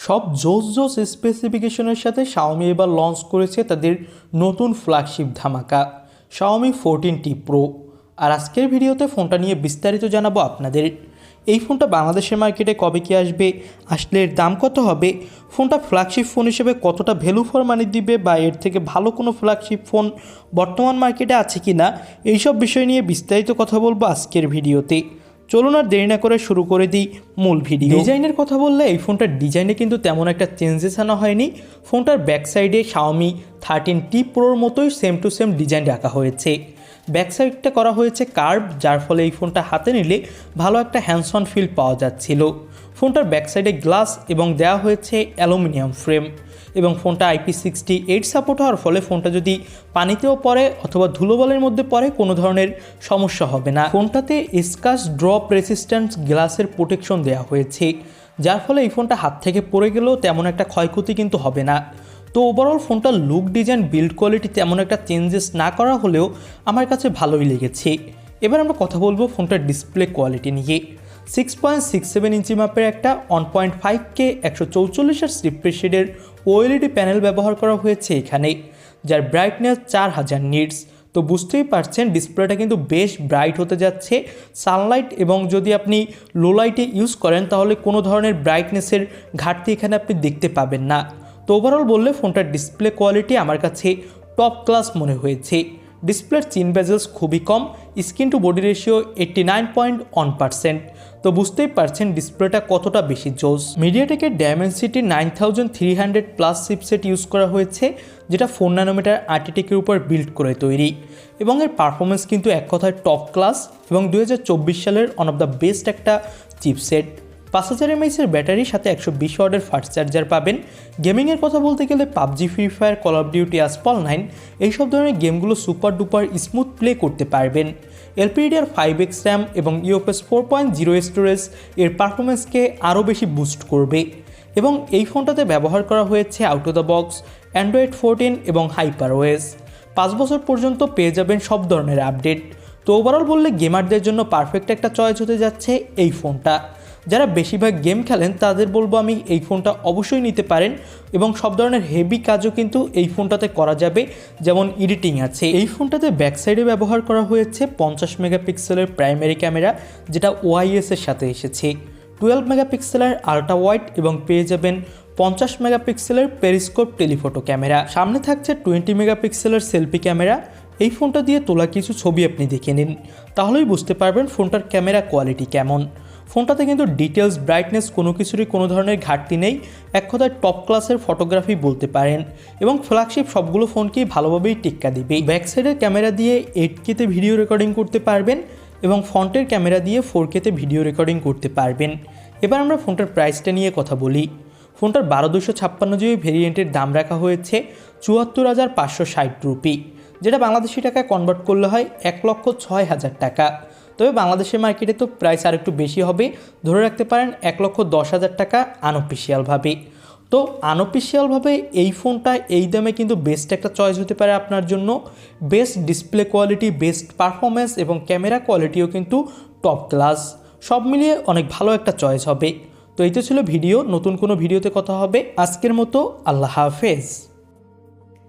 সব জোস জোস স্পেসিফিকেশনের সাথে শাওমি এবার লঞ্চ করেছে তাদের নতুন ফ্ল্যাগশিপ ধামাকা শাওমি ফোরটিন টি প্রো আর আজকের ভিডিওতে ফোনটা নিয়ে বিস্তারিত জানাব আপনাদের। এই ফোনটা বাংলাদেশের মার্কেটে কবে কি আসবে, আসলে এর দাম কত হবে, ফোনটা ফ্ল্যাগশিপ ফোন হিসেবে কতটা ভ্যালু ফর মানি দিবে বা এর থেকে ভালো কোনো ফ্ল্যাগশিপ ফোন বর্তমান মার্কেটে আছে কি না এইসব বিষয় নিয়ে বিস্তারিত কথা বলব আজকের ভিডিওতে। চলুন আর দেরি না করে শুরু করে দিই মূল ভিডিও। ডিজাইনের কথা বললে এই ফোনটার ডিজাইনে কিন্তু তেমন একটা চেঞ্জেস আনা হয়নি। ফোনটার ব্যাক সাইডে শাওমি থার্টিন টি প্রোর মতোই সেম টু সেম ডিজাইন রাখা হয়েছে। ব্যাক সাইডটা করা হয়েছে কার্ভ যার ফলে এই ফোনটা হাতে নিলে ভালো একটা হ্যান্ডসন ফিল পাওয়া যাচ্ছিল। ফোনটার ব্যাক সাইডে গ্লাস এবং দেওয়া হয়েছে অ্যালুমিনিয়াম ফ্রেম এবং ফোনটা আইপি সিক্সটি এইট সাপোর্ট হওয়ার ফলে ফোনটা যদি পানিতেও পড়ে অথবা ধুলোবলের মধ্যে পড়ে, কোনো ধরনের সমস্যা হবে না। ফোনটাতে স্কাচ ড্রপ রেসিস্ট্যান্স গ্লাসের প্রোটেকশন দেওয়া হয়েছে, যার ফলে এই ফোনটা হাত থেকে পড়ে গেলেও তেমন একটা ক্ষয়ক্ষতি কিন্তু হবে না। তো ওভারঅল ফোনটার লুক ডিজাইন বিল্ড কোয়ালিটি তেমন একটা চেঞ্জেস না করা হলেও আমার কাছে ভালোই লেগেছে। এবার আমরা কথা বলব ফোনটার ডিসপ্লে কোয়ালিটি নিয়ে। Six point six seven inch মাপের একটা ওয়ান পয়েন্ট ফাইভ কে একশো চৌচল্লিশের রিফ্রেশেডের ওএলইডি প্যানেল ব্যবহার করা হয়েছে এখানে, যার ব্রাইটনেস চার হাজার নিটস তো বুঝতেই পারছেন ডিসপ্লেটা কিন্তু বেশ ব্রাইট হতে যাচ্ছে। সানলাইট এবং যদি আপনি লোলাইটে ইউজ করেন, তাহলে কোনো ধরনের ব্রাইটনেসের ঘাটতি এখানে আপনি দেখতে পাবেন না। তো ওভারঅল বললে ফোনটার ডিসপ্লে কোয়ালিটি আমার কাছে টপ ক্লাস মনে হয়েছে। ডিসপ্লের চিন বেজেলস খুবই কম, screen to body ratio eighty nine point one percent তো বুঝতেই পারছেন ডিসপ্লেটা কতটা বেশি জোস। মিডিয়াটেকের Dimensity nine thousand three hundred plus chipset use করা হয়েছে, যেটা ফোর নানোমিটার আর্টিটেকের উপর বিল্ড করে তৈরি। এবং এর পারফরমেন্স কিন্তু এক কথায় টপ ক্লাস এবং দু হাজার চব্বিশ সালের ওয়ান অফ দ্য বেস্ট একটা চিপসেট পাঁচ হাজার এমএইচের ব্যাটারির সাথে একশো বিশ ওয়ার্ডের ফাস্ট চার্জার পাবেন। গেমিংয়ের কথা বলতে গেলে PUBG Free Fire Call of Duty Asphalt nine এইসব ধরনের গেমগুলো সুপার ডুপার স্মুথ প্লে করতে পারবেন। এলপিডিআর ফাইভ এক্স র্যাম এবং UFS four point zero storage এর পারফরমেন্সকে আরও বেশি বুস্ট করবে। এবং এই ফোনটাতে ব্যবহার করা হয়েছে out of the box Android fourteen এবং হাইপার ওয়েস পাঁচ বছর পর্যন্ত পেয়ে যাবেন সব ধরনের আপডেট তো ওভারঅল বললে গেমারদের জন্য পারফেক্ট একটা চয়েস হতে যাচ্ছে এই ফোনটা। যারা বেশিরভাগ গেম খেলেন, তাদের বলব আমি এই ফোনটা অবশ্যই নিতে পারেন এবং সব ধরনের হেভি কাজও কিন্তু এই ফোনটাতে করা যাবে, যেমন এডিটিং আছে। এই ফোনটাতে ব্যাক সাইডে ব্যবহার করা হয়েছে পঞ্চাশ মেগাপিক্সেলের প্রাইমারি ক্যামেরা যেটা ওআইএস এর সাথে এসেছে। টুয়েলভ মেগাপিক্সেলের আল্ট্রা ওয়াইড এবং পেয়ে যাবেন পঞ্চাশ মেগাপিক্সেলের পেরিস্কোপ টেলিফোটো ক্যামেরা সামনে থাকছে টোয়েন্টি মেগাপিক্সেলের সেলফি ক্যামেরা এই ফোনটা দিয়ে তোলা কিছু ছবি আপনি দেখে নিন। তাহলেই বুঝতে পারবেন ফোনটার ক্যামেরা কোয়ালিটি কেমন। ফোনটাতে কিন্তু ডিটেলস ব্রাইটনেস কোনো কিছুরই কোনো ধরনের ঘাটতি নেই। এক কথায় টপ ক্লাসের ফটোগ্রাফি বলতে পারেন এবং ফ্ল্যাগশিপ সবগুলো ফোনকেই ভালোভাবেই টিক্কা দিবে। ব্যাক সাইডের ক্যামেরা দিয়ে এইট কেতে ভিডিও রেকর্ডিং করতে পারবেন এবং ফ্রন্টের ক্যামেরা দিয়ে ফোর কেতে ভিডিও রেকর্ডিং করতে পারবেন। এবার আমরা ফোনটার প্রাইসটা নিয়ে কথা বলি। ফোনটার বারো দুশো ছাপ্পান্ন জিবি ভেরিয়েন্টের দাম রাখা হয়েছে চুয়াত্তর হাজার পাঁচশো ষাট রুপি, যেটা বাংলাদেশি টাকায় কনভার্ট করলে হয় এক লক্ষ ছয় হাজার টাকা। তবে বাংলাদেশের মার্কেটে তো প্রাইস আর একটু বেশি হবে। ধরে রাখতে পারেন এক লক্ষ দশ হাজার টাকা আনঅফিসিয়ালভাবে তো আনঅফিসিয়ালভাবে এই ফোনটা এই দামে কিন্তু বেস্ট একটা চয়েস হতে পারে আপনার জন্য। Best display quality best performance এবং ক্যামেরা কোয়ালিটিও কিন্তু টপ ক্লাস সব মিলিয়ে অনেক ভালো একটা চয়েস হবে। তো এই তো ছিল ভিডিও, নতুন কোনো ভিডিওতে কথা হবে। আজকের মতো আল্লাহ হাফেজ।